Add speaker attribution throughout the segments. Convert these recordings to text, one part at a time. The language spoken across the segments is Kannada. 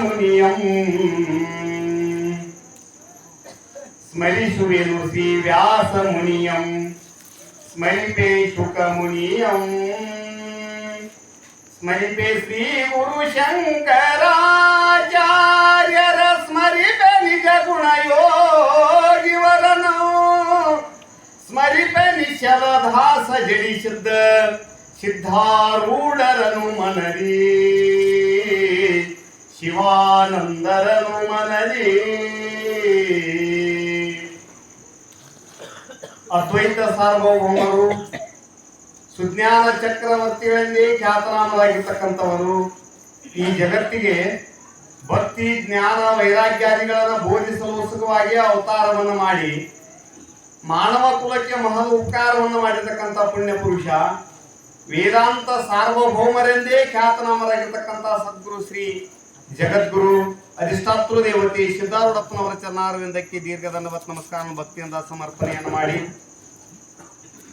Speaker 1: ಮುನಿಯಂ ಸ್ಮರಿಸುವೆನು ಶ್ರೀ ವ್ಯಾಸ ಮುನಿಯಂ ಸ್ಮರಿಪೆ ಶುಕ ಮುನಿಯಂ ಸ್ಮರಿಪೆ ಶ್ರೀ ಗುರು ಶಂಕರಾಚಾರ್ಯರ ಸ್ಮರಿಪೆ ನಿಜ ಗುಣ ಯೋಗಿವರನು ಸ್ಮರಿಪೆ ನಿಶ್ಚಲ ದಾಸ ಜಡಿಸಿದ್ದ ಸಿದ್ಧಾರೂಢರನು ಮನರಿ ಶಿವಾನಂದರನು ಮನದಿ ಅದ್ವೈತ ಸಾರ್ವಭೌಮರು, ಸುಜ್ಞಾನ ಚಕ್ರವರ್ತಿಗಳಲ್ಲಿ ಖ್ಯಾತನಾಮರಾಗಿರ್ತಕ್ಕಂಥವರು, ಈ ಜಗತ್ತಿಗೆ ಭಕ್ತಿ, ಜ್ಞಾನ, ವೈರಾಗ್ಯಾದಿಗಳನ್ನು ಬೋಧಿಸಲು ಸುಖವಾಗಿ ಅವತಾರವನ್ನು ಮಾಡಿ, ಮಾನವ ಕುಲಕ್ಕೆ ಮಹದ ಉಪಕಾರವನ್ನು ಮಾಡಿರ್ತಕ್ಕಂಥ ಪುಣ್ಯ ಪುರುಷ ವೇದಾಂತ ಸಾರ್ವಭೌಮರೆಂದೇ ಖ್ಯಾತನಾಮರಾಗಿರ್ತಕ್ಕಂಥ ಸದ್ಗುರು ಶ್ರೀ ಜಗದ್ಗುರು ಅಧಿಷ್ಠಾತೃ ದೇವತೆ ಸಿದ್ಧಾರೂಢಪ್ಪನವರ ಚನ್ನಾರವಿಂದಕ್ಕೆ ದೀರ್ಘದಂಡವತ್ ನಮಸ್ಕಾರ ಭಕ್ತಿಯಿಂದ ಸಮರ್ಪಣೆಯನ್ನು ಮಾಡಿ.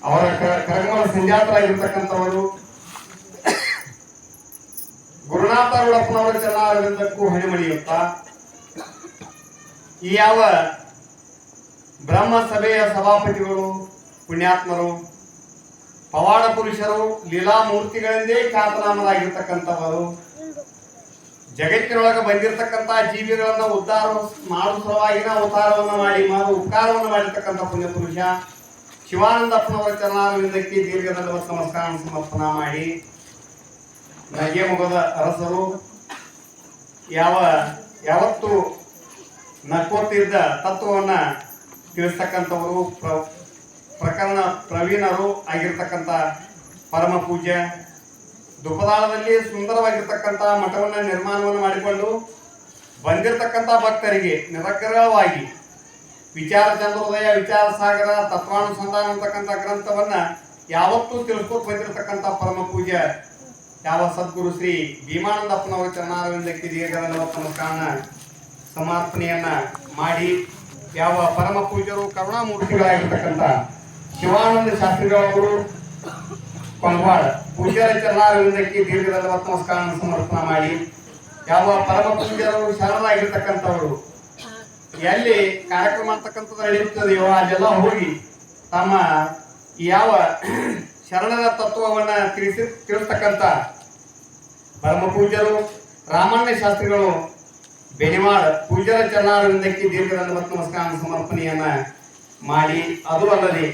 Speaker 1: ಅವರ ಕರ್ಮಗಳ ಸಂಜಾತರಾಗಿರ್ತಕ್ಕಂಥವರು, ಗುರುನಾಥರೂಢಪ್ಪನವರ ಚನ್ನಾರವಿಂದಕ್ಕೂ ಹಣಿಮಣಿಯುತ್ತ, ಈ ಯಾವ ಬ್ರಹ್ಮ ಸಭೆಯ ಸಭಾಪತಿಗಳು, ಪುಣ್ಯಾತ್ಮರು, ಪವಾಡ ಪುರುಷರು ಲೀಲಾಮೂರ್ತಿಗಳೆಂದೇ ಖ್ಯಾತನಾಮರಾಗಿರ್ತಕ್ಕಂಥವರು ಜಗತ್ತಿನೊಳಗೆ ಬಂದಿರತಕ್ಕಂಥ ಜೀವಿಗಳನ್ನ ಉದ್ಧಾರ ಮಾಡುವ ಸಲುವಾಗಿನ ಉದ್ಧಾರವನ್ನು ಮಾಡಿ, ಮಾಡು, ಉಪಕಾರವನ್ನು ಮಾಡಿರ್ತಕ್ಕಂಥ ಪುಣ್ಯಪುರುಷ ಶಿವಾನಂದಪ್ಪನವರ ಚರಣಾರವಿಂದಕ್ಕೆ ದೀರ್ಘದಂಡವತ್ ನಮಸ್ಕಾರ ಸಮರ್ಪಣಾ ಮಾಡಿ. ನಗೆ ಮುಗದ ಅರಸರು ಯಾವ, ಯಾವತ್ತು ನಕ್ಕೋತಿದ್ದ ತತ್ವವನ್ನ ತಿಳಿಸ್ತಕ್ಕಂಥವರು, ಪ್ರ- ಪ್ರಕರಣ ಪ್ರವೀಣರು ಆಗಿರ್ತಕ್ಕಂಥ ಪರಮ ಪೂಜ್ಯ ದುಪದಾಳದಲ್ಲಿ ಸುಂದರವಾಗಿರ್ತಕ್ಕಂಥ ಮಠವನ್ನು ನಿರ್ಮಾಣವನ್ನು ಮಾಡಿಕೊಂಡು ಬಂದಿರತಕ್ಕಂಥ ಭಕ್ತರಿಗೆ ನಿರಗ್ರಹವಾಗಿ ವಿಚಾರ ಚಂದ್ರೋದಯ, ವಿಚಾರ ಸಾಗರ, ತತ್ವಾನುಸಂಧಾನ ಅಂತಕ್ಕಂಥ ಗ್ರಂಥವನ್ನ ಯಾವತ್ತೂ ತಿಳ್ಕೊಂಡು ಬಂದಿರತಕ್ಕಂಥ ಪರಮ ಪೂಜ್ಯ ಯಾವ ಸದ್ಗುರು ಶ್ರೀ ಭೀಮಾನಂದಪ್ಪನವರ ಚರಣಾರವಿಂದಕ್ಕೆ ಕಾರಣ ಸಮರ್ಪಣೆಯನ್ನ ಮಾಡಿ ಯಾವ ಪರಮ ಪೂಜ್ಯರು ಕರುಣಾಮೂರ್ತಿಗಳಾಗಿರ್ತಕ್ಕಂಥ ಶಿವಾನಂದ ಶಾಸ್ತ್ರಿಗಳವರು ಕೊಂಡವಾಡ ಪೂಜ್ಯರ ಚರಣಾರವಿಂದಕ್ಕೆ ದೀರ್ಘದ ನಮಸ್ಕಾರ ಸಮರ್ಪಣೆ ಮಾಡಿ, ಯಾವ ಪರಮ ಪೂಜ್ಯರು ಶರಣರಾಗಿರ್ತಕ್ಕಂಥವರು ಎಲ್ಲಿ ಕಾರ್ಯಕ್ರಮ ಅಂತಕ್ಕಂಥದ್ದು ನಡೆಯುತ್ತದೆಯೋ ಅಲ್ಲೆಲ್ಲ ಹೋಗಿ ತಮ್ಮ ಯಾವ ಶರಣರ ತತ್ವವನ್ನ ತಿಳಿಸಿ, ತಿಳಿಸ್ತಕ್ಕಂಥ ಪರಮ ಪೂಜ್ಯರು, ರಾಮಾಯಣ ಶಾಸ್ತ್ರಿಗಳು ಬೆನಿವಾಡ ಪೂಜ್ಯರ ಚರಣಾರವಿಂದಕ್ಕೆ ದೀರ್ಘದ ನಮಸ್ಕಾರ ಸಮರ್ಪಣೆಯನ್ನ ಮಾಡಿ, ಅದು ಅಲ್ಲದೆ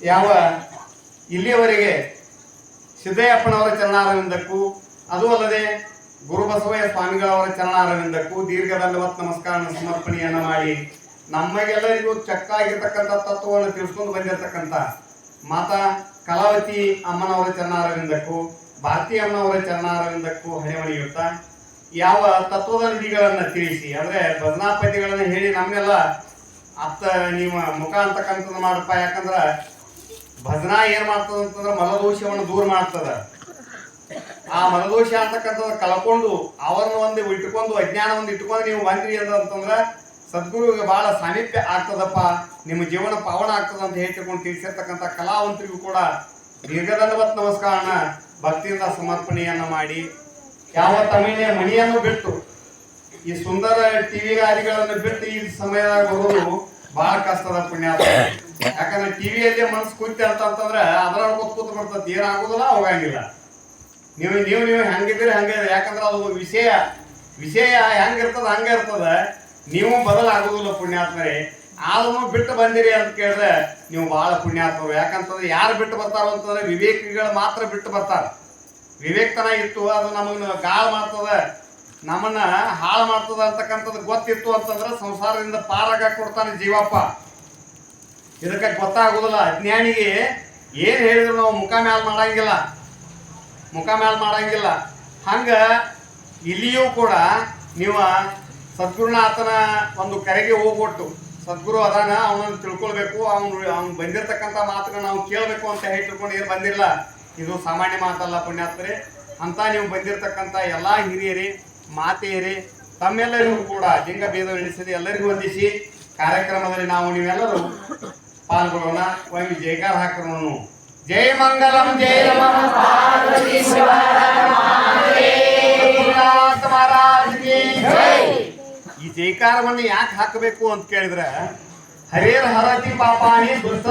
Speaker 1: ಯಾವ ಇಲ್ಲಿಯವರೆಗೆ ಸಿದ್ದಯ್ಯಪ್ಪನವರ ಚರಣಾರವಿಂದಕ್ಕೂ, ಅದು ಅಲ್ಲದೆ ಗುರುಬಸವಯ್ಯ ಸ್ವಾಮಿಗಳವರ ಚರಣಾರವಿಂದಕ್ಕೂ ದೀರ್ಘದಂಡವತ್ ನಮಸ್ಕಾರ ಸಮರ್ಪಣೆಯನ್ನು ಮಾಡಿ ನಮಗೆಲ್ಲರಿಗೂ ಚಕ್ಕಾಗಿರ್ತಕ್ಕಂಥ ತತ್ವವನ್ನು ತಿಳಿಸ್ಕೊಂಡು ಬಂದಿರತಕ್ಕಂಥ ಮಾತಾ ಕಲಾವತಿ ಅಮ್ಮನವರ ಚರಣಾರವಿಂದಕ್ಕೂ, ಭಾರತಿ ಅಮ್ಮನವರ ಚರಣಾರವಿಂದಕ್ಕೂ ಹಣೆಮಣಿಯುತ್ತಾ ಯಾವ ತತ್ವದ ನಿಧಿಗಳನ್ನು ತಿಳಿಸಿ, ಅಂದರೆ ಭಜನಾಪತಿಗಳನ್ನು ಹೇಳಿ ನಮ್ಮೆಲ್ಲ ಅತ್ತ ನೀವು ಮುಖ ಅಂತಕ್ಕಂಥದ್ದು ಮಾಡಪ್ಪ, ಯಾಕಂದ್ರ ಭಜನಾ ಏನ್ ಮಾಡ್ತದ ಅಂತಂದ್ರ ಮಲದೋಷವನ್ನು ದೂರ ಮಾಡ್ತದ. ಆ ಮಲದೋಷ ಅಂತಕ್ಕಂಥದ್ದು ಕಳ್ಕೊಂಡು ಅವರನ್ನ ಒಂದು ಇಟ್ಕೊಂಡು ಅಜ್ಞಾನ ಒಂದು ಇಟ್ಕೊಂಡು ನೀವು ಬಂದ್ರಿ ಅಂತಂದ್ರ ಸದ್ಗುರುವಿಗೆ ಬಹಳ ಸಾಮೀಪ್ಯ ಆಗ್ತದಪ್ಪ. ನಿಮ್ಮ ಜೀವನ ಪಾವನ ಆಗ್ತದ ಅಂತ ಹೇಳ್ತಿಕೊಂಡು ತಿಳಿಸಿರ್ತಕ್ಕಂಥ ಕಲಾವಂತರಿಗೂ ಕೂಡ ದೀರ್ಘದಂಡವತ್ ನಮಸ್ಕಾರನ, ಭಕ್ತಿಯಿಂದ ಸಮರ್ಪಣೆಯನ್ನ ಮಾಡಿ. ಯಾವ ತಮಿಳಿನ ಮಣಿಯನ್ನು ಬಿಟ್ಟು, ಈ ಸುಂದರ ಟಿವಿ ಗಾರಿಗಳನ್ನು ಬಿಟ್ಟು ಈ ಸಮಯದಾಗ ಬರೋದು ಬಹಳ ಕಷ್ಟದ ಪುಣ್ಯ. ಯಾಕಂದ್ರೆ ಟಿವಿಯಲ್ಲಿ ಮನಸ್ಸು ಕೂತಿ ಅಂತ ಅಂತಂದ್ರೆ ಅದ್ರಾಗ ಕೂತ್ ಕೂತ್ ಬರ್ತದೆ. ಏನಾಗುದಿಲ್ಲ ಹೋಗಂಗಿಲ್ಲ. ನೀವು ನೀವು ನೀವು ಹೆಂಗಿದ್ದೀರಿ, ಹಂಗೆ. ಯಾಕಂದ್ರೆ ಅದು ವಿಷಯ. ವಿಷಯ ಹೆಂಗಿರ್ತದ, ಹಂಗೆ ಇರ್ತದ. ನೀವು ಬದಲಾಗೋದಿಲ್ಲ ಪುಣ್ಯಾತ್ಮರೇ. ಆದ್ರೂ ಬಿಟ್ಟು ಬಂದಿರಿ ಅಂತ ಕೇಳಿದ್ರೆ ನೀವು ಬಹಳ ಪುಣ್ಯಾತ್ಮರು. ಯಾಕಂತಂದ್ರೆ ಯಾರು ಬಿಟ್ಟು ಬರ್ತಾರೋ ಅಂತಂದ್ರೆ ವಿವೇಕಿಗಳು ಮಾತ್ರ ಬಿಟ್ಟು ಬರ್ತಾರೆ. ವಿವೇಕ್ತನ ಇತ್ತು, ಅದು ನಮಗ್ ಗಾಳ ಮಾಡ್ತದ. ನಮ್ಮನ್ನ ಹಾಳು ಮಾಡ್ತದ ಅಂತಕ್ಕಂಥದ್ದು ಗೊತ್ತಿತ್ತು ಅಂತಂದ್ರೆ ಸಂಸಾರದಿಂದ ಪಾರಾಗ ಕೊಡ್ತಾನೆ ಜೀವಪ್ಪ. ಇದಕ್ಕೆ ಗೊತ್ತಾಗೋದಿಲ್ಲ. ಅಜ್ಞಾನಿಗೆ ಏನು ಹೇಳಿದ್ರು ನಾವು ಮುಖ ಮ್ಯಾಲ್ ಮಾಡಂಗಿಲ್ಲ. ಮುಖ ಮ್ಯಾಲ್ ಮಾಡಂಗಿಲ್ಲ. ಹಂಗ ಇಲ್ಲಿಯೂ ಕೂಡ ನೀವು ಸದ್ಗುರುನಾಥನ ಒಂದು ಕರೆಗೆ ಹೋಗ್ಬಿಟ್ಟು, ಸದ್ಗುರು ಅದಾನ, ಅವನನ್ನು ತಿಳ್ಕೊಳ್ಬೇಕು, ಅವನು, ಅವ್ನು ಬಂದಿರತಕ್ಕಂಥ ಮಾತನ್ನ ನಾವು ಕೇಳಬೇಕು ಅಂತ ಹೇಳಿ ತಿಳ್ಕೊಂಡು ಏನು ಬಂದಿಲ್ಲ. ಇದು ಸಾಮಾನ್ಯ ಮಾತಲ್ಲ ಪುಣ್ಯಾತ್ರೆ ಅಂತ ನೀವು ಬಂದಿರತಕ್ಕಂಥ ಎಲ್ಲ ಹಿರಿಯರೇ, ಮಾತೆಯರೇ, ತಮ್ಮೆಲ್ಲರಿಗೂ ಕೂಡ ಲಿಂಗ ಭೇದ ಎಣಿಸದೆ ಎಲ್ಲರಿಗೂ ವಂದಿಸಿ ಕಾರ್ಯಕ್ರಮದಲ್ಲಿ ನಾವು ನೀವೆಲ್ಲರೂ ಪಾಲ್ಗೊಳ್ಳೋಣ. ಒಮ್ಮೆ ಜೈಕಾರ ಹಾಕೋಣ ಜಯ ಮಂಗಲಂ, ಜಯ ಈ ಜೈಕಾರವನ್ನು ಯಾಕೆ ಹಾಕಬೇಕು ಅಂತ ಕೇಳಿದ್ರೆ ಹರೇರ್ ಹರತಿ ಪಾಪಾನಿ ದುಷ್ಟ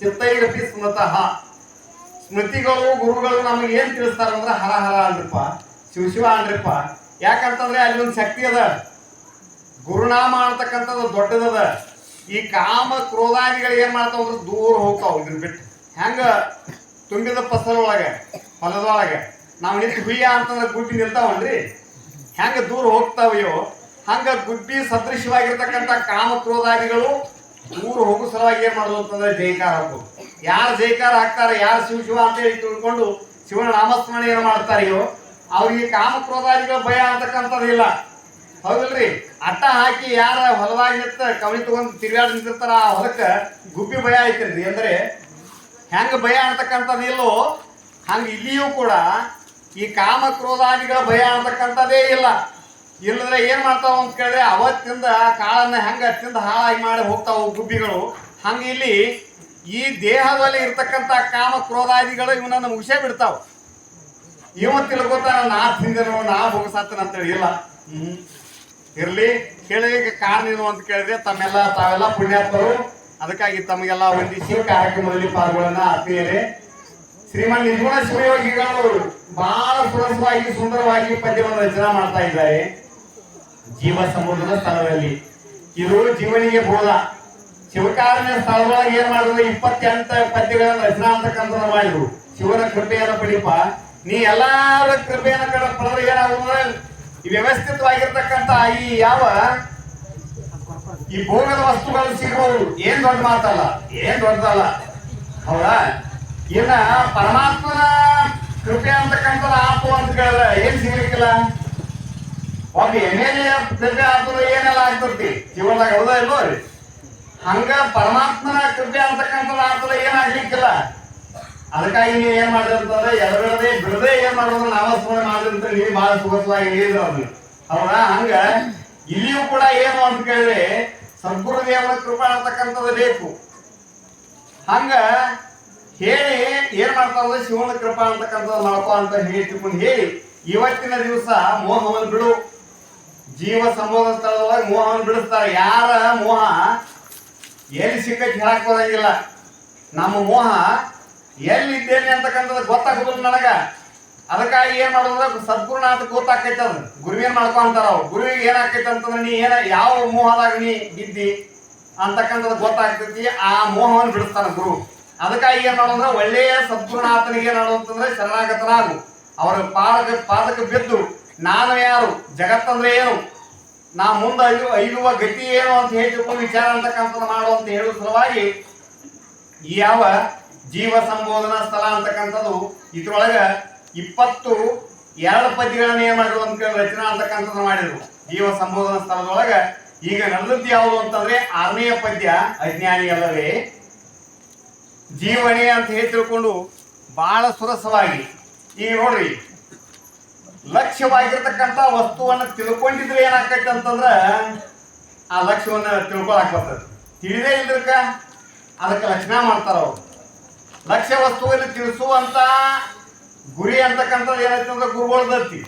Speaker 1: ಚಿತ್ತೈರಪಿ ಸ್ಮೃತಃ. ಸ್ಮೃತಿಗಳು, ಗುರುಗಳು ನಮಗೆ ಏನ್ ತಿಳಿಸ್ತಾರ ಅಂದ್ರೆ ಹರ ಹರ ಅನ್ರಪ್ಪ ಶಿವ ಶಿವ ಅನ್ರಪ್ಪ ಯಾಕಂತಂದ್ರೆ ಅಲ್ಲಿ ಒಂದು ಶಕ್ತಿ ಅದ. ಗುರುನಾಮ ಅಂತಕ್ಕಂಥದ್ದು ದೊಡ್ಡದದ. ಈ ಕಾಮ ಕ್ರೋಧಾದಿಗಳು ಏನ್ ಮಾಡ್ತಾವ ದೂರ ಹೋಗ್ತಾವ ಇದ್ರ ಬಿಟ್ಟು. ಹೆಂಗ? ತುಂಬಿದ ಫಸಲೊಳಗೆ ಹೊಲದೊಳಗೆ. ನಾವು ನಿಂತು ಹುಯ್ಯ ಅಂತಂದ್ರೆ ಗುಬ್ಬಿ ನಿಲ್ತಾವನ್ರಿ? ಹೆಂಗ ದೂರ ಹೋಗ್ತಾವೆಯೋ ಹಂಗ ಗುಬ್ಬಿ ಸದೃಶವಾಗಿರ್ತಕ್ಕಂಥ ಕಾಮ ಕ್ರೋಧಾದಿಗಳು ದೂರ ಹೋಗೋ ಸಲುವಾಗಿ ಏನ್ ಮಾಡೋದು ಅಂತಂದ್ರೆ ಜೈಕಾರ ಹಾಕು ಯಾರು ಜೈಕಾರ ಹಾಕ್ತಾರೆ ಯಾರು ಶಿವ ಶಿವ ಅಂತ ಹೇಳಿ ತಿಳ್ಕೊಂಡು ಶಿವನ ನಾಮಸ್ಮರಣೆ ಏನು ಮಾಡ್ತಾರೆಯೋ, ಅವ್ರಿಗೆ ಕಾಮ ಕ್ರೋಧಾದಿಗಳ ಭಯ ಅಂತಕ್ಕಂಥದ್ದು ಇಲ್ಲ ಹೌದಲ್ರಿ? ಅಟ್ಟ ಹಾಕಿ ಯಾರ ಹೊಲದಾಗ ನಿಂತ ಕವಣಿ ತಗೊಂಡ್ ತಿರ್ಗಾಡ್ ನಿಂತಿರ್ತಾರ ಆ ಹೊಲಕ್ಕೆ ಗುಬ್ಬಿ ಭಯ ಐತ್ರಿ ಅಂದ್ರೆ ಹೆಂಗ ಭಯ ಅಂತಕ್ಕಂಥದ್ದು ಇಲ್ಲೋ, ಹಂಗ ಇಲ್ಲಿಯೂ ಕೂಡ ಈ ಕಾಮ ಕ್ರೋಧಾದಿಗಳ ಭಯ ಅಂತಕ್ಕಂಥದ್ದೇ ಇಲ್ಲ. ಇಲ್ಲದ್ರೆ ಏನ್ ಮಾಡ್ತಾವ ಅಂತ ಕೇಳಿದ್ರೆ ಅವತ್ತಿಂದ ಕಾಳನ್ನ ಹೆಂಗ ತಿಂದು ಹಾಳಾಗಿ ಮಾಡಿ ಹೋಗ್ತಾವ ಗುಬ್ಬಿಗಳು. ಹಂಗ ಇಲ್ಲಿ ಈ ದೇಹದಲ್ಲಿ ಇರ್ತಕ್ಕಂಥ ಕಾಮ ಕ್ರೋಧಾದಿಗಳು ಇವನನ್ನ ಮುಗಿಸೇ ಬಿಡ್ತಾವ. ಇವ ತಿಳ್ಕೊತಾನ ನಾ ತಿಂದನು ನಾ ಹೋಗಸಾತನ ಅಂತೇಳಿ ಇಲ್ಲ. ಇರ್ಲಿ. ಕೇಳಿಗೆ ಕಾರಣೇನು ಅಂತ ಕೇಳಿದ್ರೆ, ತಮ್ಮೆಲ್ಲ ತಾವೆಲ್ಲ ಪುಣ್ಯಾತ್ಮರು. ಅದಕ್ಕಾಗಿ ತಮಗೆಲ್ಲ ವಂದಿಸಿ ಕಾರ್ಯಕ್ರಮದಲ್ಲಿ ಪಾಲ್ಗೊಳ್ಳೋಣ ಆತ್ಮೀಯರೇ ಶ್ರೀಮನ್ ನಿರ್ಗುಣ ಶಿವಯೋಗಿಗಳು ಬಹಳ ಸುರಸವಾಗಿ, ಸುಂದರವಾಗಿ ಪದ್ಯವನ್ನು ರಚನೆ ಮಾಡ್ತಾ ಇದ್ದಾರೆ. ಜೀವ ಸಮುದ್ರದ ಸ್ಥಳದಲ್ಲಿ. ಇದು ಜೀವನಿಗೆ ಬೋಧ. ಶಿವಕಾರಣ್ಯ ಸ್ಥಳದೊಳಗೆ ಏನ್ ಮಾಡಿದ್ರು? ಇಪ್ಪತ್ತೆಂಟು ಪದ್ಯಗಳನ್ನ ರಚನಾ ಅಂತಕ್ಕಂಥ ಮಾಡಿದ್ರು. ಶಿವನ ಕೃಪೆಯನ್ನು ಪಡಿಪ. ನೀ ಎಲ್ಲಾರ ಕೃಪೆಯನ್ನು ಕಡೆ ಪಡೆದ್ರೆ ಏನಾಗುದ್ರೆ ಈ ವ್ಯವಸ್ಥಿತವಾಗಿರ್ತಕ್ಕಂಥ ಈ ಯಾವ ಈ ಭೋಗದ ವಸ್ತುಗಳು ಸಿಗಬಹುದು. ಏನ್ ದೊಡ್ಡ ಮಾತಲ್ಲ, ಏನ್ ದೊಡ್ಡದಲ್ಲ. ಹೌದಾ? ಇನ್ನ ಪರಮಾತ್ಮನ ಕೃಪೆ ಅಂತಕ್ಕಂಥದ್ದು ಆತು ಅಂತ ಕೇಳಿದ್ರೆ ಏನ್ ಸಿಗ್ಲಿಕ್ಕಿಲ್ಲ? ಒಬ್ಬ ಎಂ ಎಲ್ ಎ ಕೃಪೆ ಆತು ಏನೆಲ್ಲ ಆಗ್ತಿರ್ತಿ ಜೀವನದಾಗ ಹೌದಾ ಇಲ್ವೋ? ರೀ ಹಂಗ ಪರಮಾತ್ಮನ ಕೃಪೆ ಅಂತಕ್ಕಂಥದ್ದು ಆತಂದ್ರೆ ಏನಾಗ್ಲಿಕ್ಕಿಲ್ಲ ಅದಕ್ಕಾಗಿ ನೀವು ಏನ್ ಮಾಡಿದ್ರೆ ಎಡಬಿಡದೆ ಬಿಡದೆ ಏನ್ ಮಾಡೋದು ನಾಮಸ್ಮರಣೆ ಮಾಡಿದ್ರಿ ಅಂತ ನೀವು ಬಹಳ ಸುಖವಾಗಿ ಹೇಳಿದ್ರು ಅವ್ರು. ಹೌದಾ? ಹಂಗ ಇಲ್ಲಿಯೂ ಕೂಡ ಏನು ಅಂತ ಕೇಳಿ ಸದ್ಗುರು ದೇವರ ಕೃಪಾ ಅಂತಕ್ಕಂಥದ್ದು ಬೇಕು. ಹಂಗ ಹೇಳಿ ಏನ್ ಮಾಡ್ತಾರ ಶಿವನ ಕೃಪಾ ಅಂತಕ್ಕಂಥದ್ದು ಮಾಡ್ಕೋ ಅಂತ ಹೇಳಿ ಹೇಳಿ, ಇವತ್ತಿನ ದಿವಸ ಮೋಹವನ್ನು ಬಿಡು. ಜೀವ ಸಂಬೋಧ ಸ್ಥಳದೊಳಗೆ ಮೋಹವನ್ನು ಬಿಡಿಸ್ತಾರೆ. ಯಾರ ಮೋಹ? ಎಲ್ಲಿ ಸಿಕ್ಕಕ್ಕೆ ಹೇಳಕ್ ಬರಂಗಿಲ್ಲ. ನಮ್ಮ ಮೋಹ ಎಲ್ಲಿದ್ದೇನೆ ಅಂತಕ್ಕಂಥದ್ದು ಗೊತ್ತಾಗೋದಿಲ್ಲ ನನಗ. ಅದಕ್ಕಾಗಿ ಏನ್ ಮಾಡೋದ್ರ ಸದ್ಗುರುನಾಥ ಗೊತ್ತಾಕೈತೆ ಅದು. ಗುರುವೇನ್ ಮಾಡ್ಕೊಂತಾರ ಅವ್ರು. ಗುರುವಿಗೆ ಏನಾಕೈತೆ ಅಂತಂದ್ರೆ ನೀ ಏನ ಯಾವ ಮೋಹದಾಗ ನೀ ಬಿದ್ದಿ ಅಂತಕ್ಕಂಥದ್ದು ಗೊತ್ತಾಗ್ತೈತಿ. ಆ ಮೋಹವನ್ನು ಬಿಡಿಸ್ತಾನ ಗುರು. ಅದಕ್ಕಾಗಿ ಏನ್ ಮಾಡೋದ್ರ ಒಳ್ಳೆಯ ಸದ್ಗುರುನಾಥನಿಗೆ ಏನ್ ಅಂತಂದ್ರೆ ಶರಣಾಗತನಾಗು. ಅವರ ಪಾದಕ ಪಾದಕ ಬಿದ್ದು ನಾನು ಯಾರು? ಜಗತ್ತಂದ್ರೆ ಏನು? ನಾ ಮುಂದೆ ಐದು ಐದುವ ಗತಿ ಏನು ಅಂತ ಹೇಳಿ ವಿಚಾರ ಅಂತಕ್ಕಂಥದ್ದು ಮಾಡು ಅಂತ ಹೇಳುವ ಸಲುವಾಗಿ ಯಾವ ಜೀವ ಸಂಬೋಧನಾ ಸ್ಥಳ ಅಂತಕ್ಕಂಥದ್ದು. ಇದ್ರೊಳಗ ಇಪ್ಪತ್ತು ಎರಡು ಪದ್ಯಗಳನ್ನ ಏನ್ ಮಾಡಿದ್ರು ಅಂತ ಕೇಳಿ ರಚನಾ ಅಂತಕ್ಕಂಥದ್ದು ಮಾಡಿದ್ರು. ಜೀವ ಸಂಬೋಧನಾ ಸ್ಥಳದೊಳಗ ಈಗ ನಡೆದದ್ದು ಯಾವುದು ಅಂತಂದ್ರೆ ಆರನೆಯ ಪದ್ಯ, ಅಜ್ಞಾನಿ ಅಲ್ಲವೇ. ಜೀವನೆ ಅಂತ ಹೇಳಿ ತಿಳ್ಕೊಂಡು ಬಹಳ ಸುರಸವಾಗಿ ಈಗ ನೋಡ್ರಿ, ಲಕ್ಷ್ಯವಾಗಿರ್ತಕ್ಕಂಥ ವಸ್ತುವನ್ನು ತಿಳ್ಕೊಂಡಿದ್ರೆ ಏನಾಗ್ತೈತೆ ಅಂತಂದ್ರ ಆ ಲಕ್ಷ್ಯವನ್ನ ತಿಳ್ಕೊಳಕ್ ಬರ್ತದೆ. ತಿಳಿದೇ ಇಲ್ದಿರ್ಕ ಅದಕ್ಕೆ ಲಕ್ಷಣ ಮಾಡ್ತಾರ ಅವ್ರು. ಲಕ್ಷ್ಯ ವಸ್ತುವನ್ನು ತಿಳಿಸುವಂತ ಗುರಿ ಅಂತಕ್ಕಂಥ ಏನಾಯ್ತು ಅಂದ್ರೆ ಗುರುಗಳದತ್ತಿ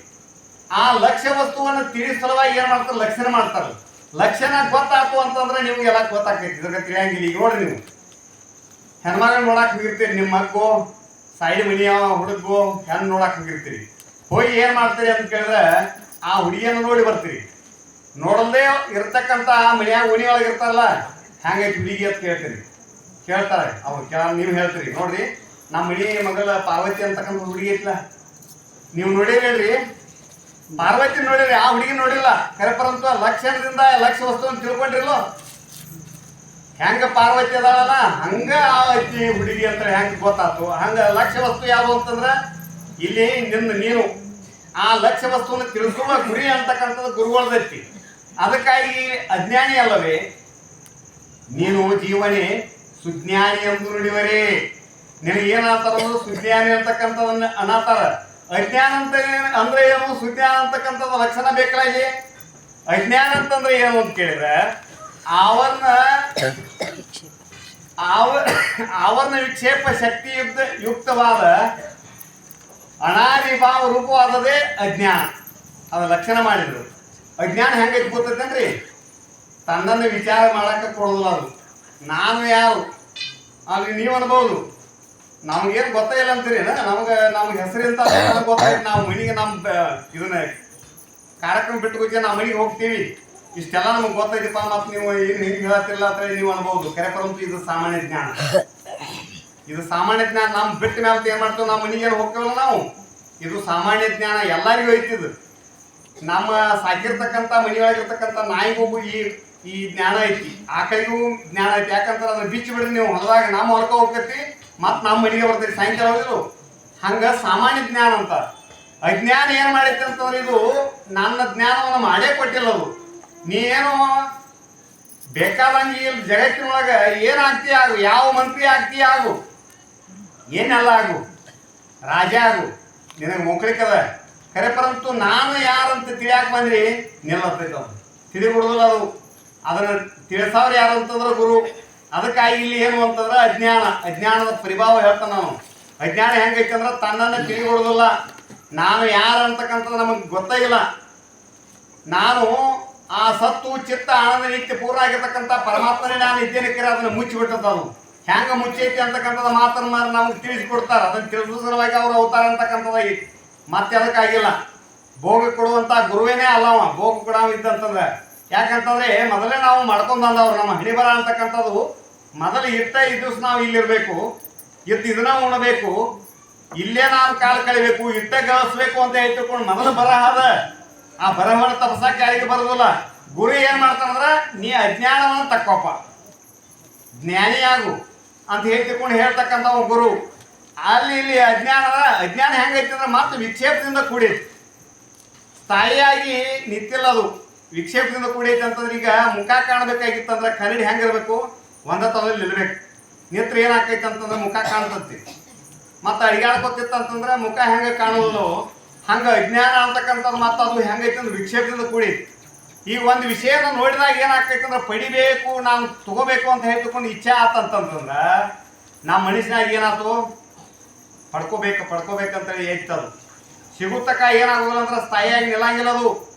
Speaker 1: ಆ ಲಕ್ಷ್ಯ ವಸ್ತುವನ್ನು ತಿಳಿಸ ಸಲುವಾಗಿ ಏನ್ ಮಾಡ್ತಾರೆ? ಲಕ್ಷಣ ಮಾಡ್ತಾರೆ. ಲಕ್ಷಣ ಗೊತ್ತಾಯ್ತು ಅಂತಂದ್ರೆ ನಿಮ್ಗೆ ಎಲ್ಲ ಗೊತ್ತಾಗ್ತೈತಿ. ಇದ್ರಾಗ ತಿಳಿಯಂಗಿಲ್ಲ. ಈಗ ನೋಡ್ರಿ ನೀವು. ಹೆಣ್ಮಗಳ್ ನೋಡಕ್ ಹೋಗಿರ್ತೀರಿ, ನಿಮ್ಮ ಮಕ್ಕಳು ಸೈಡ್ ಮನಿಯ ಹುಡುಗು ಹೆಣ್ಣು ನೋಡಕ್ ಹೋಗಿರ್ತೀರಿ. ಹೋಗಿ ಏನ್ ಮಾಡ್ತೀರಿ ಅಂತ ಕೇಳಿದ್ರೆ ಆ ಹುಡುಗಿಯನ್ನು ನೋಡಿ ಬರ್ತೀರಿ. ನೋಡಲ್ದೇ ಇರ್ತಕ್ಕಂಥ ಆ ಮನ್ಯಾಗ ಉಣಿಯೊಳಗೆ ಇರ್ತಾರಲ್ಲ, ಹ್ಯಾಂಗೈತಿ ಹುಡುಗಿ ಅಂತ ಕೇಳ್ತೀರಿ. ಕೇಳ್ತಾರೆ. ಅವ್ರು ಕೇಳ ನೀವು ಹೇಳ್ತೀರಿ. ನೋಡ್ರಿ ನಮ್ಮ ಇಡೀ ಮಗಳ ಪಾರ್ವತಿ ಅಂತಕ್ಕಂಥ ಹುಡುಗಿ ಐತ್ಲ. ನೀವು ನೋಡಿರಿ ಪಾರ್ವತಿ ನೋಡಿರಿ, ಆ ಹುಡುಗಿ ನೋಡಿಲ್ಲ. ಕರೆ ಪರಂತು ಲಕ್ಷಣದಿಂದ ವಸ್ತು ವಸ್ತುವನ್ನು ತಿಳ್ಕೊಂಡಿರಲ್ಲ. ಹೆಂಗ ಪಾರ್ವತಿ ಅದಾಳಲ್ಲ? ಹಂಗ ಆ ಐತಿ ಹುಡುಗಿ ಅಂತ ಹೆಂಗೆ ಗೊತ್ತಾತು? ಹಂಗ ಲಕ್ಷ್ಯ ವಸ್ತು ಯಾವ ಅಂತಂದ್ರೆ, ಇಲ್ಲಿ ನಿನ್ನ ನೀನು ಆ ಲಕ್ಷ್ಯ ವಸ್ತುವನ್ನು ತಿಳ್ಕೊಳ್ಳೋ ಗುರಿ ಅಂತಕ್ಕಂಥದ್ದು ಗುರುಗಳದೈತಿ ಅದಕ್ಕಾಗಿ ಅಜ್ಞಾನಿ ಅಲ್ಲವೇ, ನೀನು ಜೀವನೇ ಸುಜ್ಞಾನಿ ಎಂದು ನುಡಿವರೇ ನಿನಗೆ ಏನಾಗ್ತಾರ ಅಂದ್ರೆ ಸುಜ್ಞಾನಿ ಅಂತಕ್ಕಂಥದನ್ನ ಅನ್ನತಾರ ಅಜ್ಞಾನ ಅಂತ ಅಂದ್ರೆ ಏನು? ಸುಜ್ಞಾನ ಅಂತಕ್ಕಂಥದ್ದು ಲಕ್ಷಣ ಇಲ್ಲಿ. ಅಜ್ಞಾನ ಅಂತಂದ್ರೆ ಏನು ಅಂತ ಕೇಳಿದ್ರೆ, ಅವನ್ನ ಆವ ಅವನ ವಿಕ್ಷೇಪ ಶಕ್ತಿ ಯುಕ್ತ ಯುಕ್ತವಾದ ಅನಾದಿಭಾವ ರೂಪವಾದದೇ ಅಜ್ಞಾನ. ಅದ ಲಕ್ಷಣ ಮಾಡಿದ್ರು. ಅಜ್ಞಾನ ಹೆಂಗೈತಿ ಗೊತ್ತೈತೇನ್ರಿ? ತನ್ನನ್ನು ವಿಚಾರ ಮಾಡಕ್ಕೆ ಕೊಡೋದಿಲ್ಲ ಅದು ನಾನು ಯಾರು? ಅಲ್ಲಿ ನೀವು ಅನ್ಬೋದು. ನಮ್ಗೇನು ಗೊತ್ತಾಗಿಲ್ಲ ಅಂತೀರಿ ನಮ್ಗೆ ನಮ್ಗೆ ಹೆಸರಿನಿಂದ ಗೊತ್ತಾಯ್ತು ನಾವು ಮನೆಗೆ ನಮ್ಮ ಇದನ್ನ ಕಾರ್ಯಕ್ರಮ ಬಿಟ್ಟು ಹೋಗಿ ನಾವು ಮನೆಗೆ ಹೋಗ್ತೀವಿ. ಇಷ್ಟೆಲ್ಲ ನಮ್ಗೆ ಗೊತ್ತೈತಿಪ್ಪ ಮತ್ತು ನೀವು ಏನು ಹಿಂಗೆ ಹೇಳತ್ತಿಲ್ಲ ಅಂತ ನೀವು ಅನ್ಬೋದು. ಕರೆ ಪರಂತು ಇದು ಸಾಮಾನ್ಯ ಜ್ಞಾನ. ಇದು ಸಾಮಾನ್ಯ ಜ್ಞಾನ. ನಮ್ಮ ಬಿಟ್ಟ ಮ್ಯಾಲ ಏನು ಮಾಡ್ತೀವಿ ನಮ್ಮ ಮನೆಗೆ ಏನು ಹೋಗ್ತೀವಲ್ಲ ನಾವು? ಇದು ಸಾಮಾನ್ಯ ಜ್ಞಾನ. ಎಲ್ಲರಿಗೂ ಐತಿದು. ನಮ್ಮ ಸಾಕಿರ್ತಕ್ಕಂಥ ಮನೆಯೊಳಗಿರ್ತಕ್ಕಂಥ ನಾಯಿಗೊಬ್ಬ ಈ ಈ ಜ್ಞಾನ ಐತಿ. ಆ ಕೈಗೂ ಜ್ಞಾನ ಐತಿ. ಯಾಕಂದ್ರೆ ಅದನ್ನ ಬಿಚ್ಚಿ ಬಿಡ್ರಿ ನೀವು. ಹೊಲದಾಗ ನಮ್ಮ ಹೊರಕ ಹೋಗ್ತೈತಿ ಮತ್ತೆ ನಮ್ಮ ಮನೆಗೆ ಬರ್ತೈತಿ. ಸಾಯಂಕಾಲ ಹೋಗಿದ್ರು ಹಂಗ ಸಾಮಾನ್ಯ ಜ್ಞಾನ ಅಂತ. ಅಜ್ಞಾನ ಏನು ಮಾಡೈತಿ ಅಂತಂದ್ರೆ ಇದು ನನ್ನ ಜ್ಞಾನವನ್ನು ಮಾಡೇ ಕೊಟ್ಟಿಲ್ಲ ಅದು. ನೀ ಏನು ಬೇಕಾದಂಗೆ ಇಲ್ಲಿ ಜಗತ್ತಿನೊಳಗೆ ಏನಾಗ್ತಿ ಆಗು, ಯಾವ ಮಂತ್ರಿ ಆಗ್ತಿ ಆಗು, ಏನೆಲ್ಲ ಆಗು, ರಾಜ ಆಗು, ನಿನಗೆ ಮೊಕ್ಳಿಕದ ಖರೆ ಪರಂತು ನಾನು ಯಾರಂತ ತಿಳಿಯಾಕ ಬಂದ್ರಿ ನಿಲ್ಲತ್ತೈತೆ ಅದು ತಿಳಿಬಿಡುದಿಲ್ಲ ಅದು. ಅದನ್ನ ತಿಳಿಸವ್ರು ಯಾರು ಅಂತಂದ್ರೆ ಗುರು. ಅದಕ್ಕಾಗಿ ಇಲ್ಲಿ ಏನು ಅಂತಂದ್ರೆ ಅಜ್ಞಾನ, ಅಜ್ಞಾನದ ಪರಿಭಾವ ಹೇಳ್ತಾನೆ ನಾವು ಅಜ್ಞಾನ ಹೆಂಗೈತೆ ಅಂದ್ರೆ ತನ್ನನ್ನು ತಿಳಿಗೊಡೋದಿಲ್ಲ ನಾನು ಯಾರು ಅಂತಕ್ಕಂಥದ್ದು ನಮಗೆ ಗೊತ್ತಾಗಿಲ್ಲ. ನಾನು ಆ ಸತ್ತು, ಚಿತ್ತ, ಆನಂದ, ನಿತ್ಯ ಪೂರ್ಣ ಆಗಿರ್ತಕ್ಕಂಥ ಪರಮಾತ್ಮನೇ ನಾನು ಇದ್ದೇನೆ ಕರೆ, ಅದನ್ನು ಮುಚ್ಚಿಬಿಟ್ಟದ ಅದು. ಹ್ಯಾಂಗೆ ಮುಚ್ಚೈತಿ ಅಂತಕ್ಕಂಥದ್ದು ಮಾತನ್ನು ನಮಗೆ ತಿಳಿಸ್ಕೊಡ್ತಾರ. ಅದನ್ನ ತಿಳಿಸೋ ಅವ್ರು ಅವತಾರ ಅಂತಕ್ಕಂಥದ್ದಾಗಿ. ಮತ್ತೆ ಅದಕ್ಕಾಗಿಲ್ಲ. ಭೋಗ ಕೊಡುವಂಥ ಗುರುವೇನೇ ಅಲ್ಲವ ಭೋಗ ಕೊಡವ ಇದ್ದಂತಂದ್ರೆ ಯಾಕಂತಂದ್ರೆ ಮೊದಲೇ ನಾವು ಮಾಡ್ಕೊಂಡು ಬಂದವ್ರು, ನಮ್ಮ ಹಣಿಬರ ಅಂತಕ್ಕಂಥದ್ದು ಮೊದಲು ಇರ್ತಾ ದಿವಸ ನಾವು ಇಲ್ಲಿರ್ಬೇಕು. ಇತ್ತು ಇದನ್ನ ಉಣಬೇಕು. ಇಲ್ಲೇ ನಾವು ಕಾಲ ಕಳಿಬೇಕು, ಇಟ್ಟ ಗಳಿಸ್ಬೇಕು ಅಂತ ಹೇಳ್ತಿಕೊಂಡು ಮೊದಲು ಬರಹ ಅದ ಆ ಬರಹವನ್ನು ತಪ್ಪಸಕ್ಕೆ ಯಾರಿಗೆ ಬರೋದಿಲ್ಲ. ಗುರು ಏನ್ ಮಾಡ್ತಾನಂದ್ರ, ನೀ ಅಜ್ಞಾನವನ್ನು ತಕ್ಕೋಪ ಜ್ಞಾನಿಯಾಗು ಅಂತ ಹೇಳ್ತಿಕೊಂಡು ಹೇಳ್ತಕ್ಕಂಥ ಗುರು. ಅಲ್ಲಿ ಇಲ್ಲಿ ಅಜ್ಞಾನ ಅಜ್ಞಾನ ಹೆಂಗೈತಿ ಅಂದ್ರೆ ಮತ್ತೆ ವಿಕ್ಷೇಪದಿಂದ ಕೂಡೈತಿ ಸ್ಥಾಯಿಯಾಗಿ ನಿಂತಿಲ್ಲ ಅದು ವಿಕ್ಷೇಪದಿಂದ ಕೂಡೈತೆ ಅಂತಂದ್ರೆ ಈಗ ಮುಖ ಕಾಣಬೇಕಾಗಿತ್ತಂದ್ರೆ ಕನ್ನಡಿ ಹೆಂಗಿರ್ಬೇಕು? ಒಂದ ನಿಲ್ಬೇಕು. ನೇತ್ರ ಏನಾಕೈತೆ ಅಂತಂದ್ರೆ ಮುಖ ಕಾಣ್ತತಿ. ಮತ್ತೆ ಅಡಿಗಾಡ್ಕೊತಿತ್ತು ಅಂತಂದ್ರೆ ಮುಖ ಹೆಂಗೆ ಕಾಣೋದು ಹಂಗೆ ಅಜ್ಞಾನ ಅಂತಕ್ಕಂಥದ್ದು ಮತ್ತೆ ಅದು ಹೆಂಗೈತೆ ಅಂದ್ರೆ ವಿಕ್ಷೇಪದಿಂದ ಕೂಡೈತಿ ಈಗ ಒಂದು ವಿಷಯನ ನೋಡಿದಾಗ ಏನಾಗ್ತೈತೆ ಅಂದ್ರೆ ಪಡಿಬೇಕು, ನಾನು ತಗೋಬೇಕು ಅಂತ ಹೇಳ್ತಕೊಂಡು ಇಚ್ಛೆ ಆತಂತಂದ್ರೆ ನಮ್ಮ ಮನುಷ್ಯನಾಗ ಏನಾಯ್ತು? ಪಡ್ಕೋಬೇಕು ಪಡ್ಕೋಬೇಕಂತೇಳಿ ಹೇಳ್ತದು. ಸಿಗುತ್ತಕ ಏನಾಗೋದಿಲ್ಲ ಅಂದ್ರೆ ಸ್ಥಾಯಿಯಾಗಿ ನಿಲ್ಲಂಗಿಲ್ಲ ಅದು.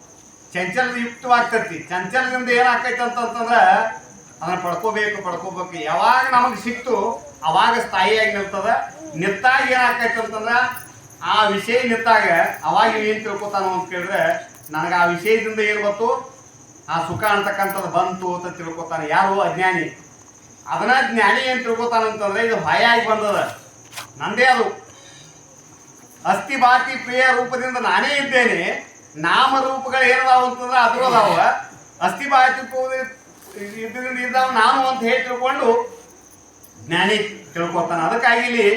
Speaker 1: ಚಂಚಲ ಯುಕ್ತವಾಗ್ತೈತಿ. ಚಂಚಲದಿಂದ ಏನಾಕೈತೆ ಅಂತಂತಂದ್ರೆ ಅದನ್ನ ಪಡ್ಕೋಬೇಕು ಪಡ್ಕೋಬೇಕು. ಯಾವಾಗ ನಮಗೆ ಸಿಕ್ತು, ಅವಾಗ ಸ್ಥಾಯಿಯಾಗಿ ನಿಲ್ತದ. ನಿತ್ತಾಗ ಏನಾಕೈತೆ ಅಂತಂದ್ರೆ ಆ ವಿಷಯ ನಿತ್ತಾಗ ಅವಾಗ ಏನು ತಿಳ್ಕೊತಾನೋ ಅಂತ ಕೇಳಿದ್ರೆ ನನಗೆ ಆ ವಿಷಯದಿಂದ ಏನು ಗೊತ್ತು? ಆ ಸುಖ ಅಂತಕ್ಕಂಥದ್ದು ಬಂತು ಅಂತ ತಿಳ್ಕೊತಾನೆ. ಯಾರು? ಅಜ್ಞಾನಿ ಅದನ್ನ ಜ್ಞಾನಿ ಏನು ತಿಳ್ಕೊತಾನಂತಂದ್ರೆ ಇದು ಭಯಾಗಿ ಬಂದದ. ನಂದೇ ಅದು. ಅಸ್ಥಿ ಬಾತಿ ಪ್ರಿಯ ರೂಪದಿಂದ ನಾನೇ ಇದ್ದೇನೆ. ನಾಮ ರೂಪಗಳು ಏನದಾವ ಅಂತಂದ್ರೆ ಅದ್ರ ಅದಾವ. ಅಸ್ಥಿ ಬಾತಿ ಇದರಿಂದ ಇದ್ದಾವ ನಾನು ಅಂತ ಹೇಳಿ ತಿಳ್ಕೊಂಡು ಜ್ಞಾನಿ ತಿಳ್ಕೊತಾನೆ. ಅದಕ್ಕಾಗಿ ಇಲ್ಲಿ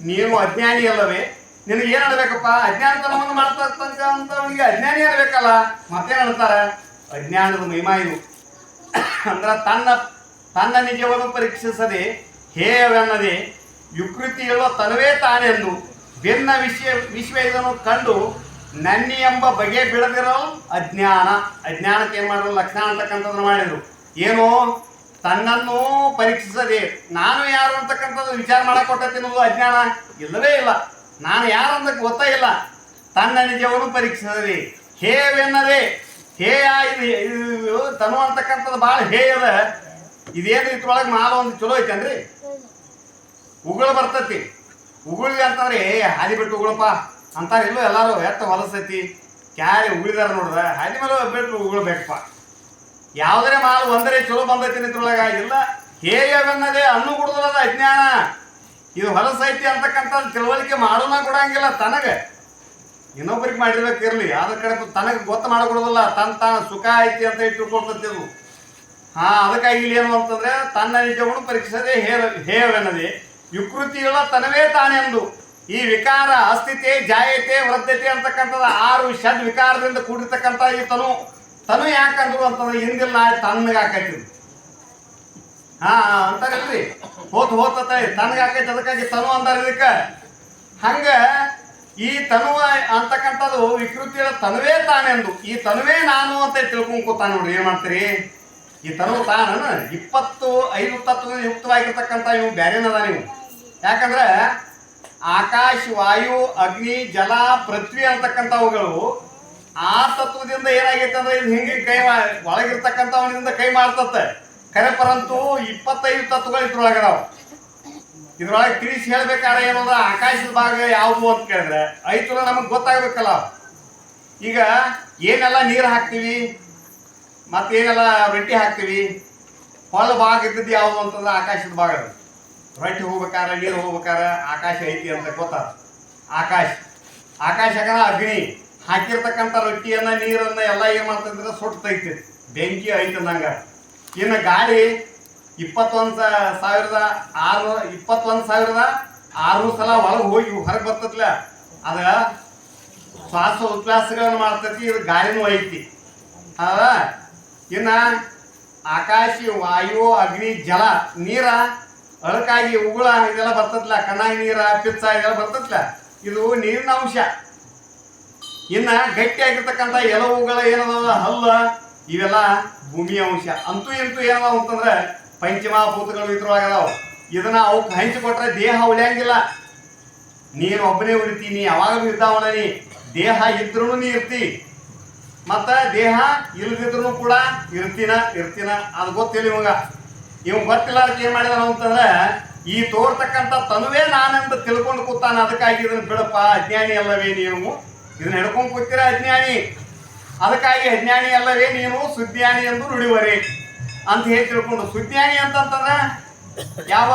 Speaker 1: ನೀವು ಅಜ್ಞಾನಿ ಅಲ್ಲವೇ? ನಿನಗೆ ಏನ್ ಅನ್ಬೇಕಪ್ಪ ಅಜ್ಞಾನತನವನ್ನು ಮಾಡ್ತಾ ಅಜ್ಞಾನಿ ಅನ್ಬೇಕಲ್ಲ ಮತ್ತೇನು ಅಂತಾರೆ ಅಜ್ಞಾನದ ಮಹಿಮಾ ಇದು. ಅಂದ್ರ ತನ್ನ ತನ್ನ ನಿಜವನ್ನು ಪರೀಕ್ಷಿಸದೆ, ಹೇಯವೆನ್ನದೆ ವಿಕೃತಿ ಹೇಳುವ ತನವೇ ತಾನೆಂದು, ಭಿನ್ನ ವಿಷಯ, ವಿಶ್ವ ಇದನ್ನು ಕಂಡು ನನ್ನಿ ಎಂಬ ಬಗೆ ಬಿಡದಿರೋ ಅಜ್ಞಾನ. ಅಜ್ಞಾನಕ್ಕೆ ಏನು ಮಾಡಿದ್ರು? ಲಕ್ಷಣ ಅಂತಕ್ಕಂಥದ್ದನ್ನು ಮಾಡಿದ್ರು. ಏನು? ತನ್ನನ್ನು ಪರೀಕ್ಷಿಸದೆ ನಾನು ಯಾರು ಅಂತಕ್ಕಂಥದ್ದು ವಿಚಾರ ಮಾಡಕ್ಕೆ ಕೊಟ್ಟೈತಿ ಅನ್ನೋದು ಅಜ್ಞಾನ? ಇಲ್ಲವೇ ಇಲ್ಲ. ನಾನು ಯಾರು ಅಂತ ಗೊತ್ತೇ ಇಲ್ಲ. ತನ್ನ ನಿಜವನ್ನು ಪರೀಕ್ಷಿಸದೆ ಹೇವೆನ್ನದೆ ಹೇ ಇದು ತನು ಅಂತಕ್ಕಂಥದ್ದು ಭಾಳ ಅದ. ಇದೇನು ಇದ್ರೊಳಗೆ ಮಾಲ ಒಂದು ಚಲೋ ಐತೇನ್ರಿ ಉಗುಳು ಬರ್ತತಿ. ಉಗುಳಿ ಅಂತಂದ್ರೆ ಹಾದಿ ಬಿಟ್ಟು ಉಗುಳಪ್ಪ. ಅಂತಾರೆ ಇಲ್ಲೂ ಎಲ್ಲರೂ, ಎತ್ತ ಹೊಲಸೈತಿ, ಕ್ಯಾರಿ ಉಳಿದಾರ ನೋಡ್ರ ಹಾದಿ ಮೇಲೆ ಉಗುಳ್ಬೇಕಪ್ಪ ಯಾವುದೇ ಮಾಲು ಒಂದರೆ ಚಲೋ ಬಂದೈತಿ ಇದ್ರೊಳಗ ಇಲ್ಲ ಹೇಯವೆನ್ನದೇ ಅನ್ನು ಕೊಡುದಲ್ಲ ಅಜ್ಞಾನ. ಇದು ಹೊಲಸೈತಿ ಅಂತಕ್ಕಂಥದ್ದು ತಿಳುವಳಿಕೆ ಮಾಡೋಣ ಕೊಡಂಗಿಲ್ಲ ತನಗೆ. ಇನ್ನೊಬ್ಬರಿಗೆ ಮಾಡಿರ್ಬೇಕಿರ್ಲಿ ಅದ್ರ ಕಡೆ ತನಗೆ ಗೊತ್ತು ಮಾಡಿಕೊಡೋದಿಲ್ಲ ತನ್ನ ತಾನ ಸುಖ ಐತಿ ಅಂತ ಇಟ್ಟುಕೊಳ್ತದ್ದು ಹಾಂ, ಅದಕ್ಕಾಗಿ ಇಲ್ಲಿ ಏನು ಅಂತಂದ್ರೆ, ತನ್ನ ನಿಜವನ್ನು ಪರೀಕ್ಷಿಸದೆ ಹೇರ, ಹೇಯವೆನ್ನದೆ. ವಿಕೃತಿಗಳ ತನವೇ ತಾನೆಂದು. ಈ ವಿಕಾರ ಅಸ್ಥಿತಿ, ಜಾಯತೆ, ವೃದ್ಧತೆ ಅಂತಕ್ಕಂಥದ್ದು ಆರು ಷಡ್ ವಿಕಾರದಿಂದ ಕೂಡಿರ್ತಕ್ಕಂಥ ಈ ತನು ತನು ಯಾಕಂದ್ರು ಅಂತಂದ್ರೆ ಹಿಂದಿಲ್ಲ ತಣ್ಣಗಾಕೈತಿ ಹಾ ಅಂತಾರಲ್ರಿ. ಹೋತ್, ಹೋತ ತಣ್ಣಗಾಕೈತಿ ಅದಕ್ಕಾಗಿ ತನು ಅಂದಾರ ಇದಕ್ಕೆ. ಹಂಗ ಈ ತನು ಅಂತಕ್ಕಂಥದ್ದು ವಿಕೃತಿಯ ತನುವೇ ತಾನೆಂದು. ಈ ತನುವೇ ನಾನು ಅಂತ ತಿಳ್ಕೊಂಡ್ ಕೂತಾನ ನೋಡ್ರಿ, ಏನ್ ಮಾಡ್ತೀರಿ? ಈ ತನು ತಾನ ಇಪ್ಪತ್ತು ಐದು ತತ್ವ ಯುಕ್ತವಾಗಿರ್ತಕ್ಕಂಥ ಇವು ಬ್ಯಾರೇನದ ನೀವು. ಯಾಕಂದ್ರೆ ಆಕಾಶ ವಾಯು ಅಗ್ನಿ, ಜಲ, ಪೃಥ್ವಿ ಅಂತಕ್ಕಂಥವುಗಳು ಆ ತತ್ವದಿಂದ ಏನಾಗೈತೆ ಅಂದ್ರೆ ಇದು ಹಿಂಗೆ ಕೈ ಒಳಗಿರ್ತಕ್ಕಂಥವನಿಂದ ಕೈ ಮಾಡ್ತತ್ತೆ ಖರೆ ಪರಂತು ಇಪ್ಪತ್ತೈದು ತತ್ವಗಳು ಇದ್ರೊಳಗೆ ನಾವು ಇದ್ರೊಳಗೆ ತಿಳಿಸಿ ಹೇಳ್ಬೇಕಾದ್ರೆ ಏನದ ಆಕಾಶದ ಭಾಗ ಯಾವುದು ಅಂತ ಕೇಳಿದ್ರೆ ಐತು ನಮಗೆ ಗೊತ್ತಾಗ್ಬೇಕಲ್ಲ. ಈಗ ಏನೆಲ್ಲ ನೀರು ಹಾಕ್ತೀವಿ? ಮತ್ತೇನೆಲ್ಲ ರೊಟ್ಟಿ ಹಾಕ್ತೀವಿ? ಹೊಲ ಭಾಗ ಇದ್ದದ್ದು ಯಾವುದು ಅಂತಂದ್ರೆ ಆಕಾಶದ ಭಾಗ ರೊಟ್ಟಿ ಹೋಗ್ಬೇಕಾರ ನೀರು ಹೋಗ್ಬೇಕಾರ ಆಕಾಶ ಐತಿ ಅಂತ ಗೊತ್ತಾದ ಆಕಾಶ. ಆಕಾಶ ಯಾಕಂದ್ರೆ ಅಗ್ನಿ. ಹಾಕಿರ್ತಕ್ಕಂಥ ರೊಟ್ಟಿಯನ್ನ, ನೀರನ್ನ ಎಲ್ಲ ಏನು ಮಾಡ್ತಂದ್ರೆ ಸುಟ್ತೈತಿ. ಬೆಂಕಿ ಐತಿ ಅಂದಂಗ ಇನ್ನು ಗಾಳಿ ಇಪ್ಪತ್ತೊಂದು ಸಾವಿರದ ಆರು, ಇಪ್ಪತ್ತೊಂದು ಸಾವಿರದ ಆರು ಸಲ ಒಳಗೆ ಹೋಗಿ ಹೊರಗೆ ಬರ್ತತ್ಲ. ಅದ ಶ್ವಾಸ ಉಚ್ಛ್ವಾಸಗಳನ್ನು ಮಾಡ್ತೈತಿ, ಇದು ಗಾಳಿನೂ ಐತಿ. ಅದ ಇನ್ನ ಆಕಾಶ ವಾಯು, ಅಗ್ನಿ, ಜಲ, ನೀರ ಅಳಕಾಗಿ ಉಗುಳ ಇದೆಲ್ಲ ಬರ್ತತ್ಲ, ಕಣ್ಣಾಗಿ ನೀರ ಪಿಚ್ಚ ಇದೆಲ್ಲ ಬರ್ತತ್ಲ. ಇದು ನೀರಿನ ಅಂಶ. ಇನ್ನ ಗಟ್ಟಿಯಾಗಿರ್ತಕ್ಕಂಥ ಎಲವುಗಳ ಏನದ ಹಲ್ಲ. ಇವೆಲ್ಲ ಭೂಮಿಯ ಅಂಶ. ಅಂತೂ ಇಂತೂ ಏನದಾವ ಅಂತಂದ್ರೆ ಪಂಚಮಹಾಭೂತಗಳು ಇದ್ರೊಳಗದಾವ ಇದನ್ನ ಅವಕ್ಕೆ ಹಂಚಿಕೊಟ್ರೆ ದೇಹ ಉಳಿಯಂಗಿಲ್ಲ. ನೀನು ಒಬ್ಬನೇ ಉಳಿತೀನಿ ಯಾವಾಗಲೂ ಇದ್ದಾವಣ ನೀ. ದೇಹ ಇದ್ರೂ ನೀ ಇರ್ತಿ. ಮತ್ತ ದೇಹ ಇಲ್ದಿದ್ರು ಕೂಡ ಇರ್ತೀನ ಇರ್ತೀನ. ಅದು ಗೊತ್ತಿಲ್ಲ ಇವಾಗ. ಇವ್ ಗೊತ್ತಿಲ್ಲ ಅದಕ್ಕೆ ಏನ್ ಮಾಡಿದಾನ ಅಂತಂದ್ರೆ, ಈ ತೋರ್ತಕ್ಕಂಥ ತನುವೇ ನಾನೆಂದು ತಿಳ್ಕೊಂಡು ಕೂತಾನ, ಅದಕ್ಕಾಗಿ ಇದನ್ನ ಬಿಡಪ್ಪ, ಅಜ್ಞಾನಿ ಅಲ್ಲವೇ ನೀವು ಇದನ್ನ ಹಿಡ್ಕೊಂಡು ಕೂತೀರ ಅಜ್ಞಾನಿ? ಅದಕ್ಕಾಗಿ ಅಜ್ಞಾನಿ ಅಲ್ಲವೇ ನೀನು, ಸುಜ್ಞಾನಿ ಎಂದು ನುಡಿವರೆ. ಅಂತ ಹೇಳಿ ತಿಳ್ಕೊಂಡು, ಸುಜ್ಞಾನಿ ಅಂತಂತಂದ್ರೆ, ಯಾವ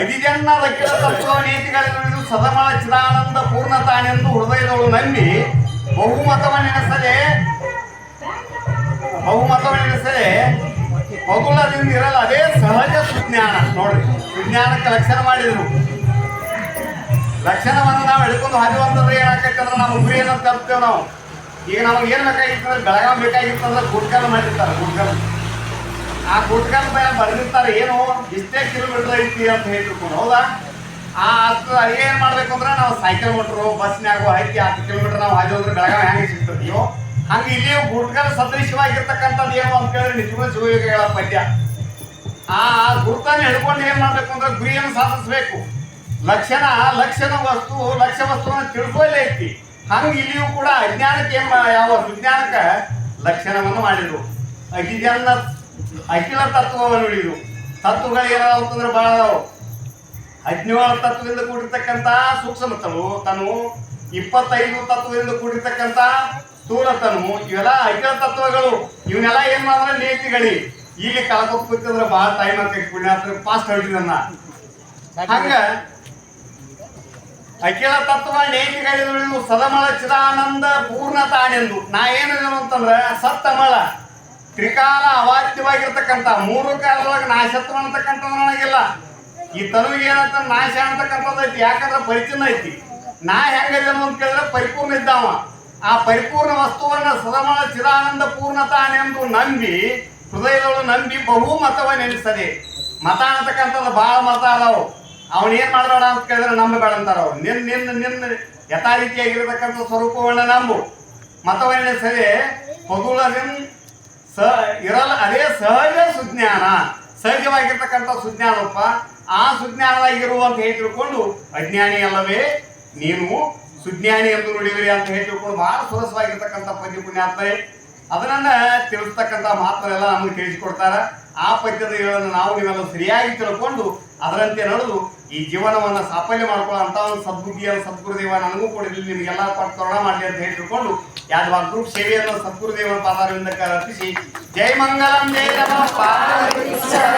Speaker 1: ಅಧಿಜನ್ನದ ಕೆಳ ತತ್ವ ನೀತಿಗಳನ್ನು ಸದಮಳ ಚಿದಾನಂದ ಪೂರ್ಣ ತಾನೆಂದು ನಂಬಿ ನಂಬಿ ಬಹುಮತವನ್ನೆನೆಸದೆ ಬಹುಮತವನ್ನೆನೆಸದೆ ಮಗುಳದಿಂದ ಇರಲ್ಲ, ಅದೇ ಸಹಜ ಸುಜ್ಞಾನ. ನೋಡ್ರಿ, ಸುಜ್ಞಾನಕ್ಕೆ ಲಕ್ಷಣ ಮಾಡಿದ್ರು. ಲಕ್ಷಣವನ್ನು ನಾವು ಹಿಡ್ಕೊಂಡು ಹಾದು ಅಂತಂದ್ರೆ ನಾವು ನಮ್ಮ ಏನಂತ ತರ್ತೇವೆ ನಾವು. ಈಗ ನಮಗೆ ಏನು ಬೇಕಾಗಿತ್ತು ಅಂದ್ರೆ ಬೆಳಗಾವ್ ಬೇಕಾಗಿತ್ತು ಅಂದ್ರೆ ಗುಡ್ಕಲ್ ಮಾಡಿರ್ತಾರೆ ಗುಡ್ಕಲ್ ಆ ಗುಡ್ಕಲ್ ಮೇಲೆ ಬರೆದಿರ್ತಾರೆ, ಏನು ಇಷ್ಟೇ ಕಿಲೋಮೀಟರ್ ಐತಿ ಅಂತ ಹೇಳ್ಕೊಂಡು ಹೌದಾ? ಆ ಅಷ್ಟು ಏನು ಮಾಡ್ಬೇಕು ಅಂದ್ರೆ ನಾವು ಸೈಕಲ್ ಮೋಟ್ರು, ಬಸ್ನ್ಯಾಗ ಹೈತಿ ಹತ್ತು ಕಿಲೋಮೀಟರ್ ನಾವು ಹಾದಿ ಹೋದ್ರೆ ಬೆಳಗಾವಿ ಹೆಂಗೆ ಸಿಗ್ತದೆಯೋ ಹಂಗೆ ಇಲ್ಲಿ ಗುಡ್ಕಲ್ ಸದೃಶವಾಗಿರ್ತಕ್ಕಂಥದ್ದು ಏನು ಅಂತ ಕೇಳಿದ್ರೆ ನಿಜವಾದ ಶಿವಯೋಗಿಗಳ ಪದ್ಯ. ಆ ಗುರುತನ್ನು ಹಿಡ್ಕೊಂಡು ಏನ್ ಮಾಡ್ಬೇಕು ಅಂದ್ರೆ ಗುರಿಯನ್ನು ಸಾಧಿಸಬೇಕು. ಲಕ್ಷಣ ಲಕ್ಷಣ ವಸ್ತು ಲಕ್ಷ್ಯ ವಸ್ತುವನ್ನು ತಿಳ್ಕೊಳ್ಳೇ ಐತಿ. ಹಂಗ ಇಲ್ಲಿಯೂ ಕೂಡ ಅಜ್ಞಾನಕ್ಕೆ ಏನ್ ಯಾವ ವಿಜ್ಞಾನಕ್ಕೆ ಲಕ್ಷಣವನ್ನು ಮಾಡಿದ್ರು. ಅಗಿಜನ್ನ ಅಖಿಲ ತತ್ವವನ್ನು ಹಿಡಿದು ತತ್ವಗಳು ಏನಾದ್ರು ಅಂತಂದ್ರೆ ಬಹಳ ಹದಿನೇಳು ತತ್ವದಿಂದ ಕೂಡಿರ್ತಕ್ಕಂಥ ಸೂಕ್ಷ್ಮ ತನು ಇಪ್ಪತ್ತೈದು ತತ್ವದಿಂದ ಕೂಡಿರ್ತಕ್ಕಂಥ ಸ್ಥೂಲ ತನು ಇವೆಲ್ಲ ಐಕ್ಯ ತತ್ವಗಳು. ಇವನ್ನೆಲ್ಲ ಏನ್ ಮಾಡಿದ್ರೆ ನೀತಿಗಳಿ. ಇಲ್ಲಿ ಕಳ್ಕೊತ್ ಕೂತಿದ್ರೆ ಬಹಳ ಟೈಮ್ ಅಂತ ಪುಣ್ಯಾತ್ರ ಫಾಸ್ಟ್ ಹೊರಟಿದನ್ನ ಹಂಗ ಅಖಿಲ ತತ್ವ ನೇತಿಗಳಿದು ಸದಮಳ ಚಿದಾನಂದ ಪೂರ್ಣ ತಾನೆಂದು ನಾ ಏನು ಅಂತಂದ್ರೆ ಸತ್ತಮಳ ತ್ರಿಕಾಲ ಅವಾಚ್ಯವಾಗಿರ್ತಕ್ಕಂಥ ಮೂರು ಕಾಲದೊಳಗೆ ನಾಶತ್ವ ಅಂತಕ್ಕಂಥದ್ದು ನನಗಿಲ್ಲ. ಈ ತನುವಿಗೆ ಏನಂತ ನಾಶ ಅಂತಕ್ಕಂಥದ್ದು ಐತಿ, ಯಾಕಂದ್ರೆ ಪರಿಚಯ ಐತಿ. ನಾ ಹೆಂಗದೇನು ಅಂತ ಕೇಳಿದ್ರೆ ಪರಿಪೂರ್ಣ ಇದ್ದಾವ. ಆ ಪರಿಪೂರ್ಣ ವಸ್ತುವನ್ನ ಸದಮಳ ಚಿದಾನಂದ ಪೂರ್ಣ ತಾನೆಂದು ನಂಬಿ ಹೃದಯದೊಳು ನಂಬಿ ಬಹು ಮತವ ನೆನೆಸದೆ. ಮತ ಅಂತಕ್ಕಂಥದ್ದು ಭಾಳ ಮತ ಅದಾವು. ಅವನ್ ಏನ್ ಮಾಡಬೇಡ ಅಂತ ಕೇಳಿದ್ರೆ ನಂಬಬೇಡ ಅಂತಾರ ಅವ್ರು. ನಿನ್ ನಿನ್ನ ನಿನ್ನ ಯಥಾರೀತಿಯಾಗಿರ್ತಕ್ಕಂಥ ಸ್ವರೂಪವನ್ನ ನಂಬು. ಮತವನ್ನೇ ಸರಿ ಪಗುಳರಿನ್ ಸ ಇರಲ್ಲ ಅದೇ ಸಹಜ ಸುಜ್ಞಾನ. ಸಹಜವಾಗಿರ್ತಕ್ಕಂಥ ಸುಜ್ಞಾನಪ್ಪ ಆ ಸುಜ್ಞಾನವಾಗಿರುವಂತ ಹೇಳಿ ತಿಳ್ಕೊಂಡು, ಅಜ್ಞಾನಿ ಅಲ್ಲವೇ, ನೀನು ಸುಜ್ಞಾನಿ ಎಂದು ನೋಡಿದ್ರಿ ಅಂತ ಹೇಳಿ ಬಹಳ ಸುರಸವಾಗಿರ್ತಕ್ಕಂಥ ಪದ್ಯ ಪುಣ್ಯಾತ್ಮೆ ಅದನ್ನ ತಿಳಿಸ್ತಕ್ಕಂಥ ಮಾತ್ರೆಲ್ಲ ನಮಗೆ ತಿಳಿಸಿಕೊಡ್ತಾರ. ಆ ಪದ್ಯತೆಗಳನ್ನು ನಾವು ನೀವೆಲ್ಲ ಸರಿಯಾಗಿ ತಿಳ್ಕೊಂಡು ಅದರಂತೆ ನಡೆದು ಈ ಜೀವನವನ್ನ ಸಾಫಲ್ಯ ಮಾಡ್ಕೊಳ್ಳೋ ಒಂದು ಸದ್ಬುದ್ಧಿಯನ್ನು ಸದ್ಗುರುದೇವ ನನಗೂ ಕೂಡ ಇಲ್ಲಿ ನಿಮಗೆಲ್ಲ ತೊರಣ ಮಾಡಲಿ ಅಂತ ಹೇಳಿಕೊಂಡು ಯಾವ ಯಾವ್ದು ಗ್ರೂಪ್ ಸೇವೆಯನ್ನು ಸದ್ಗುರುದೇವನ ಪಾದಾರದಿಂದ ಅರ್ಪಿಸಿ ಜೈ ಮಂಗಲಂ ಜಯ